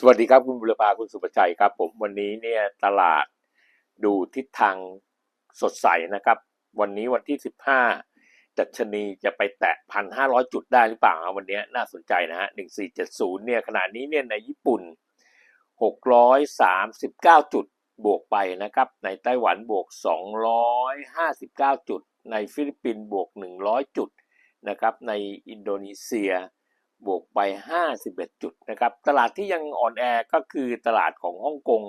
สวัสดีครับคุณบุรพาคุณสุประชัยครับ ผมวันนี้เนี่ยตลาดดูทิศทางสดใสนะครับ วันนี้วันที่ 15ดัชนีจะไปแตะ 1,500 จุดได้หรือเปล่าวันนี้น่าสนใจนะฮะ 1470 เนี่ยขณะนี้เนี่ยในญี่ปุ่น 639 จุดบวกไปนะครับ ในไต้หวันบวก 259 จุด ในฟิลิปปินส์บวก 100 จุดนะครับ ในอินโดนีเซีย บวกไป 51 จุดนะครับ ตลาดที่ยังอ่อนแอก็คือตลาดของฮ่องกง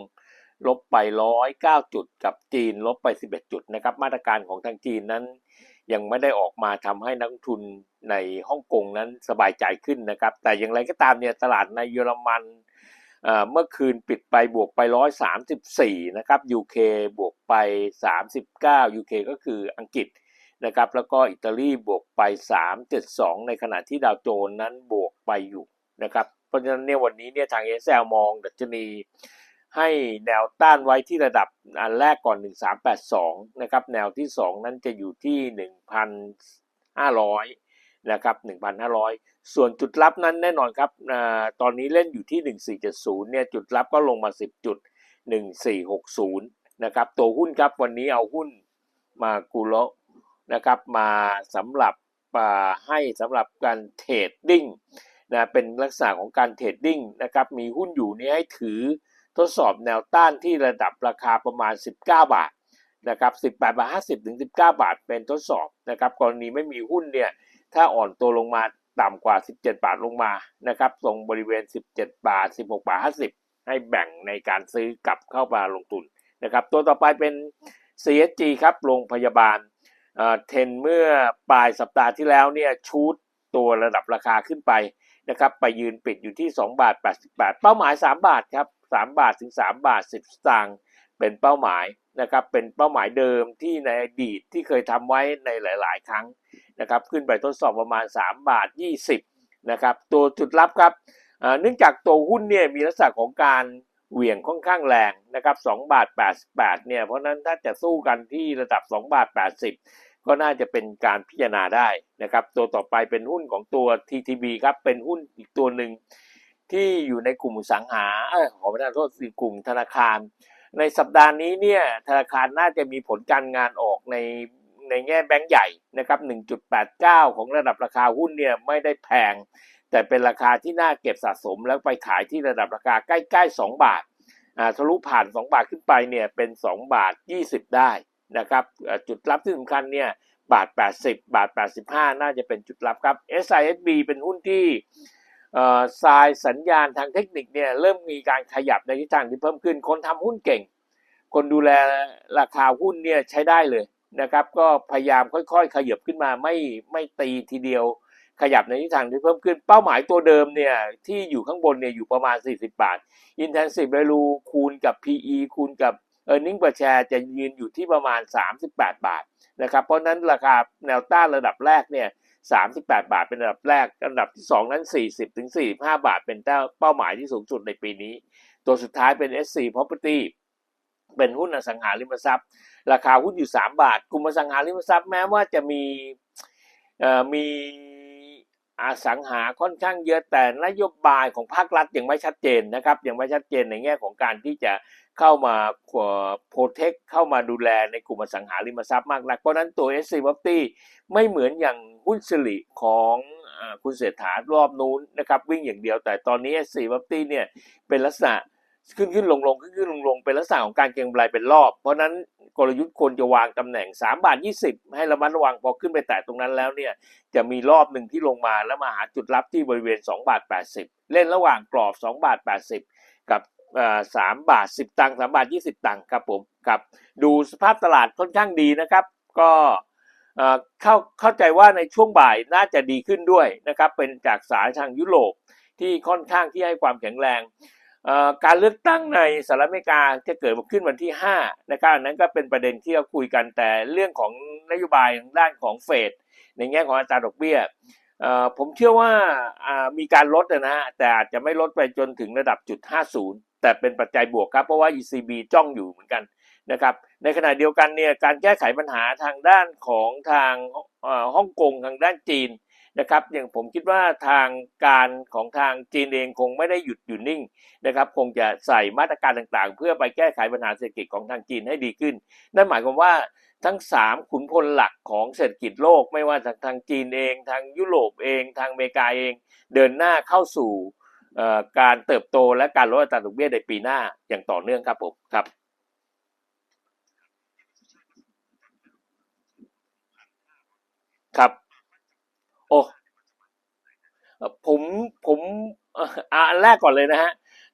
ลบไป 109 จุด กับจีนลบไป 11 จุดนะครับ มาตรการของทางจีนนั้น ยังไม่ได้ออกมาทำให้นักทุนในฮ่องกงนั้นสบายใจขึ้นนะครับ แต่อย่างไรก็ตามเนี่ยตลาดในเยอรมันเอ่อเมื่อคืนปิดไปบวกไป 134 นะครับ UK บวกไป 39 UK ก็คืออังกฤษ นะครับ แล้วก็อิตาลีบวกไป 3.72 ในขณะที่ดาวโจนส์นั้นบวกไปอยู่นะครับ เพราะฉะนั้นเนี่ยวันนี้เนี่ยทางเอสแอลมองดัชนีให้แนวต้านไว้ที่ระดับอันแรกก่อน 1382 นะครับ แนวที่ 2 นั้นจะอยู่ที่ 1,500 นะครับ 1,500 ส่วนจุดรับนั้นแน่นอนครับอาตอนนี้เล่นอยู่ที่ 1470 เนี่ย จุดรับก็ลงมา 10 จุด 1460 นะครับ ตัวหุ้นครับวันนี้เอาหุ้นมากุโร นะครับมาสำหรับให้สำหรับการเทรดดิ้งนะเป็นลักษณะของการเทรดดิ้งนะครับมีหุ้นอยู่นี้ให้ถือทดสอบแนวต้านที่ระดับราคาประมาณ 19 บาทนะครับ18บาท50ถึง19 บาทเป็นทดสอบนะครับกรณีไม่มีหุ้นเนี่ยถ้าอ่อนตัวลงมาต่ำกว่า 17 บาทลงมานะครับตรงบริเวณ 17 บาท 16 บาท 50 ให้แบ่งในการซื้อกลับเข้ามาลงทุนนะครับตัวต่อไปเป็น CSG ครับโรงพยาบาล เทนเมื่อปลายสัปดาห์ที่แล้วเนี่ยชูดตัวระดับราคาขึ้นไปนะครับไปยืนปิดอยู่ที่ 2 บาท 88 เป้าหมาย 3 บาทครับ 3 บาทถึง 3 บาท 10 สตางค์เป็นเป้าหมายนะครับเป็นเป้าหมายเดิมที่ในอดีตที่เคยทำไว้ในหลาย ๆ ครั้งนะครับขึ้นไปทดสอบประมาณ 3 บาท 20นะครับตัวจุดรับครับเนื่องจากตัวหุ้นเนี่ยมีลักษณะของการเหวี่ยงค่อนข้างแรงนะครับ2บาท88เนี่ยเพราะนั้นถ้าจะสู้กันที่ระดับ2บาท80 ก็น่าจะเป็นการพิจารณาได้นะครับ ตัวต่อไปเป็นหุ้นของตัว TTB ครับ เป็นหุ้นอีกตัวหนึ่งที่อยู่ในกลุ่มสังหาออขอประทานโทษสิกลุ่มธนาคาร ในสัปดาห์นี้เนี่ยธนาคารน่าจะมีผลการงานออกในในแง่แบงก์ใหญ่นะครับ 1.89 ของระดับราคาหุ้นเนี่ยไม่ได้แพง แต่เป็นราคาที่น่าเก็บสะสมแล้วไปขายที่ระดับราคาใกล้ๆ 2 บาทอ่าทะลุผ่าน 2 บาทขึ้นไปเนี่ยเป็น 2 บาท 20 ได้ นะครับจุดรับที่สำคัญเนี่ยบาท 80 บาท 85 น่าจะเป็นจุดรับครับ SISB เป็นหุ้นที่ทรายสัญญาณทางเทคนิคเนี่ยเริ่มมีการขยับในทิศทางที่เพิ่มขึ้น คนทำหุ้นเก่ง คนดูแลราคาหุ้นเนี่ยใช้ได้เลยนะครับ ก็พยายามค่อยๆ ขยับขึ้นมาไม่ไม่ตีทีเดียว ขยับในทิศทางที่เพิ่มขึ้น เป้าหมายตัวเดิมเนี่ยที่อยู่ข้างบนเนี่ยอยู่ประมาณ 40 บาท Intensive Value คูณกับ PE คูณกับ e a r n i n g per share จะยืนอยู่ที่ประมาณ 38 บาทนะครับ เพราะนั้นราคาแนวต้านระดับแรกเนี่ย 38 บาทเป็นระดับแรก อันดับที่ 2 นั้น 40ถึง45 บาท เป็นเป้าหมายที่สูงสุดในปีนี้ ตัวสุดท้ายเป็น SC Property เป็นหุ้นอสังหาริมทรัพย์ ราคาหุ้นอยู่ 3 บาท กลุ่มอสังหาริมทรัพย์แม้ว่าจะมีมี อสังหาค่อนข้างเยอะแต่นโยบายของภาครัฐยังไม่ชัดเจนนะครับยังไม่ชัดเจนในแง่ของการที่จะเข้ามาโปรเทคเข้ามาดูแลในกลุ่มอสังหาริมทรัพย์มากนัก เพราะนั้นตัว SC Property ไม่เหมือนอย่างหุ้นสิริของคุณเศรษฐารอบนู้นนะครับวิ่งอย่างเดียวแต่ตอนนี้ SC Property เนี่ยเป็นลักษณะ ขึ้นขึ้นลงลงขึ้นขึ้นลงลงเป็นลักษณะของการเก็งกำไรเป็นรอบ เพราะนั้นกลยุทธ์ควรจะวางตำแหน่ง3บาท20 ให้ระมัดระวังพอขึ้นไปแตะตรงนั้นแล้วเนี่ยจะมีรอบหนึ่งที่ลงมาแล้วมาหาจุดรับที่บริเวณ2บาท80 เล่นระหว่างกรอบ2บาท80 กับสามบาทสิบตังค์สามบาทยี่สิบตังค์ครับผมครับดูสภาพตลาดค่อนข้างดีนะครับ ก็เข้าเข้าใจว่าในช่วงบ่ายน่าจะดีขึ้นด้วยนะครับเป็นจากสายทางยุโรปที่ค่อนข้างที่ให้ความแข็งแรง การเลือกตั้งในสหรัฐอเมริกาจะเกิดขึ้นวันที่5นะครับนั้นก็เป็นประเด็นที่เราคุยกันแต่เรื่องของนโยบายทางด้านของเฟดในแง่ของอัตราดอกเบี้ยผมเชื่อว่ามีการลดนะฮะแต่อาจจะไม่ลดไปจนถึงระดับจุด 50 แต่เป็นปัจจัยบวกครับ เพราะว่า ECB จ้องอยู่เหมือนกันนะครับในขณะเดียวกันเนี่ยการแก้ไขปัญหาทางด้านของทางฮ่องกงทางด้านจีน นะครับ อย่างผมคิดว่าทางการของทางจีนเองคงไม่ได้หยุดอยู่นิ่งนะครับ คงจะใส่มาตรการต่างๆ เพื่อไปแก้ไขปัญหาเศรษฐกิจของทางจีนให้ดีขึ้น นั่นหมายความว่าทั้งสามขุนพลหลักของเศรษฐกิจโลกไม่ว่าจากทางจีนเอง ทางยุโรปเอง ทางอเมริกาเอง เดินหน้าเข้าสู่การเติบโตและการลดอัตราดอกเบี้ยในปีหน้าอย่างต่อเนื่องครับผมครับครับ ผมผมเอ่ออะอันแรกก่อนเลยนะฮะ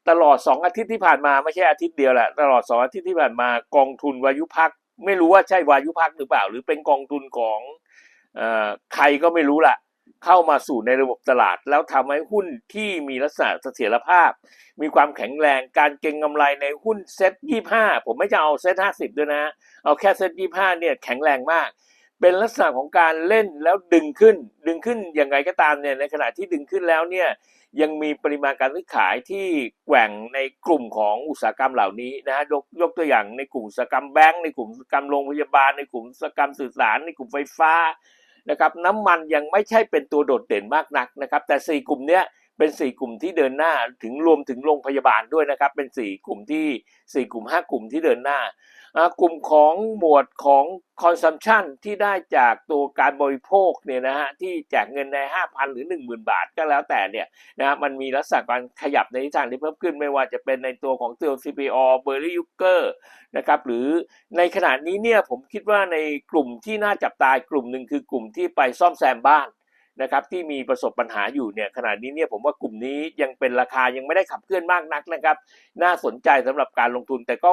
ตลอดสองอาทิตย์ที่ผ่านมาไม่ใช่อาทิตย์เดียวแหละตลอดสองอาทิตย์ที่ผ่านมากองทุนวายุพักไม่รู้ว่าใช่วายุพักหรือเปล่า หรือเป็นกองทุนของเอ่อใครก็ไม่รู้ล่ะเข้ามาสู่ในระบบตลาด แล้วทำให้หุ้นที่มีลักษณะเสถียรภาพ มีความแข็งแรงการเก็งกำไรในหุ้นเซ็ตยี่ห้าผมไม่จะเอาเซ็ตห้าสิบด้วยนะ เอาแค่เซ็ตยี่ห้าเนี่ยแข็งแรงมาก เป็นลักษณะของการเล่นแล้วดึงขึ้น ดึงขึ้นยังไงก็ตามเนี่ยในขณะที่ดึงขึ้นแล้วเนี่ยยังมีปริมาณการซื้อขายที่แกว่งในกลุ่มของอุตสาหกรรมเหล่านี้นะฮะยกยกตัวอย่างในกลุ่มอุตสาหกรรมแบงก์ในกลุ่มอุตสาหกรรมโรงพยาบาลในกลุ่มอุตสาหกรรมสื่อสาร ในกลุ่มไฟฟ้านะครับน้ำมันยังไม่ใช่เป็นตัวโดดเด่นมากนักนะครับ แต่สี่กลุ่มเนี้ยเป็นสี่กลุ่มที่เดินหน้าถึงรวมถึงโรงพยาบาลด้วยนะครับ เป็นสี่กลุ่มที่สี่กลุ่มห้ากลุ่มที่เดินหน้า กลุ่มของหมวดของ consumption ที่ได้จากตัวการบริโภคเนี่ยนะฮะที่แจกเงินใน 5,000 หรือ 10,000 บาทก็แล้วแต่เนี่ยนะฮะมันมีลักษณะการขยับในทิศทางที่เพิ่มขึ้นไม่ว่าจะเป็นในตัวของตัว CPO b e r r y y u g e r นะครับหรือในขณะนี้เนี่ยผมคิดว่าในกลุ่มที่น่าจับตายกลุ่มหนึ่งคือกลุ่มที่ไปซ่อมแซมบ้าน นะครับที่มีประสบปัญหาอยู่เนี่ยขณะนี้เนี่ยผมว่ากลุ่มนี้ยังเป็นราคายังไม่ได้ขับเคลื่อนมากนักนะครับ น่าสนใจสำหรับการลงทุนแต่ก็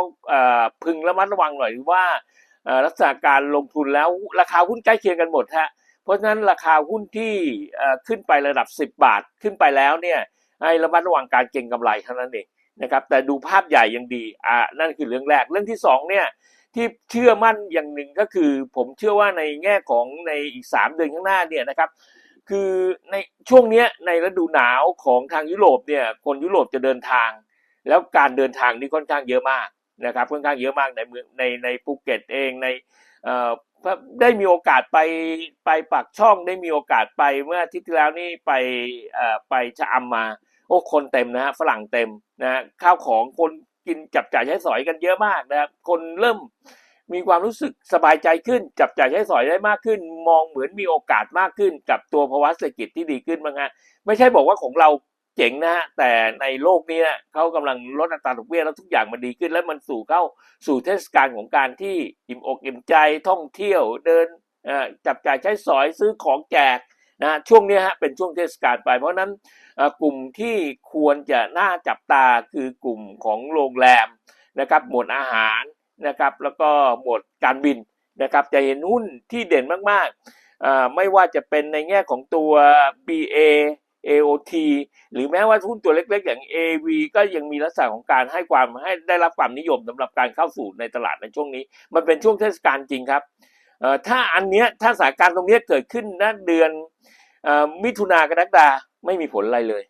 พึงระมัดระวังหน่อยว่าลักษณะการลงทุนแล้วราคาหุ้นใกล้เคียงกันหมดฮะเพราะฉะนั้นราคาหุ้นที่ขึ้นไประดับ 10 บาทขึ้นไปแล้วเนี่ยให้ระมัดระวังการเก็งกำไรเท่านั้นเองนะครับแต่ดูภาพใหญ่ยังดีอ่านั่นคือเรื่องแรกเรื่องที่สองเนี่ยที่เชื่อมั่นอย่างหนึ่งก็คือ ผมเชื่อว่าในแง่ของในอีก 3 เดือนข้างหน้าเนี่ยนะครับ คือในช่วงเนี้ยในฤดูหนาวของทางยุโรปเนี่ยคนยุโรปจะเดินทาง แล้วการเดินทางนี่ค่อนข้างเยอะมากนะครับค่อนข้างเยอะมากในเมืองในในภูเก็ตเองในเอ่อได้มีโอกาสไปไปปากช่องได้มีโอกาสไปเมื่ออาทิตย์ที่แล้วนี่ไปเอ่อไปชะอำมาโอ้คนเต็มนะฮะฝรั่งเต็มนะฮะข้าวของคนกินจับจ่ายใช้สอยกันเยอะมากนะครับคนเริ่ม มีความรู้สึกสบายใจขึ้น จับจ่ายใช้สอยได้มากขึ้น มองเหมือนมีโอกาสมากขึ้น กับตัวภาวะเศรษฐกิจที่ดีขึ้นบ้างฮะไม่ใช่บอกว่าของเราเจ๋งนะฮะแต่ในโลกนี้นะเขากำลังลดอัตราดอกเบี้ยแล้วทุกอย่างมันดีขึ้น แล้วมันสู่เข้าสู่เทศกาลของการที่อิ่มอกอิ่มใจท่องเที่ยวเดินจับจ่ายใช้สอยซื้อของแจกนะช่วงนี้ฮะเป็นช่วงเทศกาลไป เพราะนั้นกลุ่มที่ควรจะน่าจับตาคือกลุ่มของโรงแรมนะครับหมวดอาหาร นะครับแล้วก็หมวดการบินนะครับจะเห็นหุ้นที่เด่นมากๆอ่าไม่ว่าจะเป็นในแง่ของตัว BA AOT หรือแม้ว่าหุ้นตัวเล็กๆ อย่าง AV ก็ยังมีลักษณะของการให้ความให้ได้รับความนิยมสำหรับการเข้าสู่ในตลาดในช่วงนี้ มันเป็นช่วงเทศกาลจริงครับอ่อถ้าอันเนี้ยถ้าสถานการณ์ตรงนี้เกิดขึ้นณเดือนอมิถุนากรกฎาไม่มีผลอะไรเลย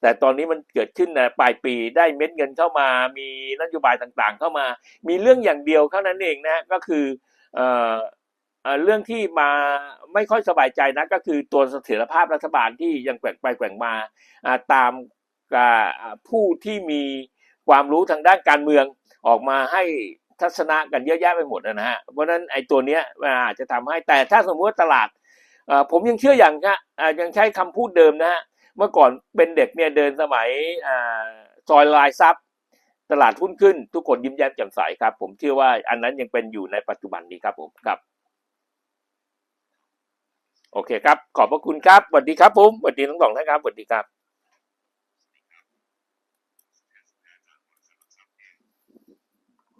แต่ตอนนี้มันเกิดขึ้นนะปลายปีได้เม็ดเงินเข้ามา มีนโยบายต่างๆ เข้ามา มีเรื่องอย่างเดียวเท่านั้นเองนะก็คือเอ่อเรื่องที่มาไม่ค่อยสบายใจนะก็คือตัวเสถียรภาพรัฐบาลที่ยังแกว่งไปแกว่งมาตามผู้ที่มีความรู้ทางด้านการเมืองออกมาให้ทัศนะกันเยอะแยะไปหมดนะฮะเพราะฉะนั้นไอ้ตัวเนี้ยอาจจะทำให้แต่ถ้าสมมติว่าตลาดผมยังเชื่ออย่างนะยังใช้คำพูดเดิมนะฮะ เมื่อก่อนเป็นเด็กเนี่ยเดินสมัยอาซอยลายซับตลาดหุ้นขึ้น ทุกคนยิ้มแย้มแจ่มใสครับ ผมเชื่อว่าอันนั้นยังเป็นอยู่ในปัจจุบันนี้ครับผมครับ โอเคครับ ขอบพระคุณครับสวัสดีครับผมสวัสดีทั้งสองท่านครับสวัสดีครับ